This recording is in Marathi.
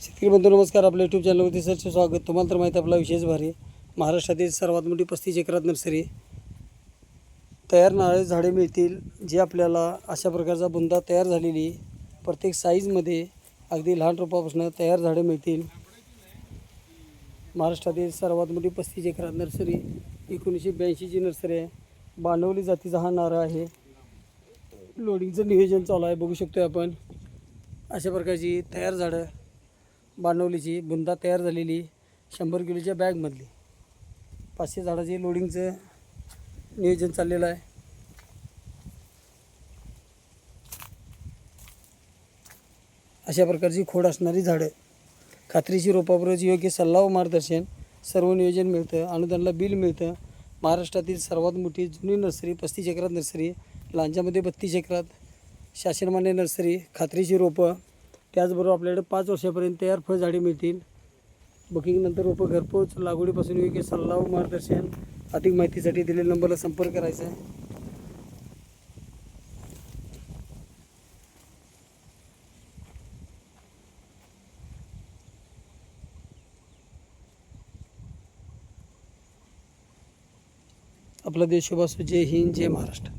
शेतकरी बंधू नमस्कार. आपल्या यूट्यूब चॅनलवरती सरचे स्वागत. तुम्हाला तर माहिती आहे आपला विशेष भारी. महाराष्ट्रातील सर्वात मोठी पस्तीस एकरात नर्सरी. तयार नारळ झाडे मिळतील जी आपल्याला अशा प्रकारचा बुंदा तयार झालेली प्रत्येक साईजमध्ये अगदी लहान रोपापासून तयार झाडे मिळतील. महाराष्ट्रातील सर्वात मोठी पस्तीस एकरात नर्सरी एकोणीसशे ब्याऐंशीची नर्सरी आहे. बांडवली जातीचा हा नारळ आहे. लोडिंगचं नियोजन चालू आहे बघू शकतो आपण. अशा प्रकारची तयार झाडं बांडवलीची बुंदा तयार झालेली शंभर किलोच्या बॅगमधली. पाचशे झाडाची लोडिंगचं नियोजन चाललेलं आहे. अशा प्रकारची खोड असणारी झाडं. खात्रीची रोपाबरोबर योग्य सल्ला व मार्गदर्शन सर्व नियोजन मिळतं. अनुदानला बिल मिळतं. महाराष्ट्रातील सर्वात मोठी जुनी नर्सरी पस्तीस एकरात नर्सरी लांजामध्ये बत्तीस एकरात शासनमान्य नर्सरी खात्रीची रोपं त्याचबरोबर आपल्याकडे पाच वर्षापर्यंत तयार फळझाडे मिळतील. बुकिंगनंतर रोपं घरपोच लागवडीपासून योग्य सल्ला व मार्गदर्शन अधिक माहितीसाठी दिलेल्या नंबरला संपर्क करायचा आहे. आपला देश शुभासू जय हिंद जय महाराष्ट्र.